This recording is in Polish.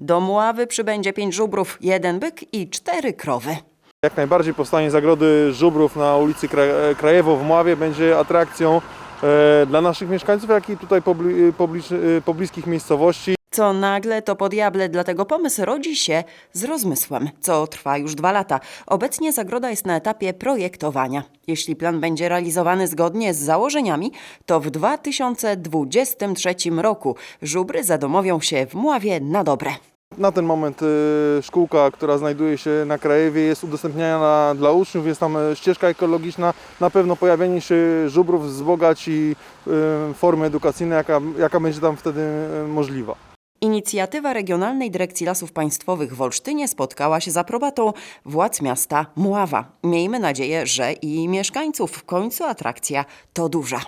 Do Mławy przybędzie pięć żubrów, jeden byk i cztery krowy. Jak najbardziej powstanie zagrody żubrów na ulicy Kra- Krajewo w Mławie będzie atrakcją e, dla naszych mieszkańców, jak i tutaj pobli- e, pobliskich miejscowości. Co nagle to po diable, dlatego pomysł rodzi się z rozmysłem, co trwa już dwa lata. Obecnie zagroda jest na etapie projektowania. Jeśli plan będzie realizowany zgodnie z założeniami, to w 2023 roku żubry zadomowią się w Mławie na dobre. Na ten moment e, szkółka, która znajduje się na Krajewie jest udostępniana dla uczniów, jest tam e, ścieżka ekologiczna. Na pewno pojawienie się żubrów wzbogaci e, formy edukacyjne, jaka, jaka będzie tam wtedy możliwa. Inicjatywa Regionalnej Dyrekcji Lasów Państwowych w Olsztynie spotkała się z aprobatą władz miasta Mława. Miejmy nadzieję, że i mieszkańców w końcu atrakcja to duża.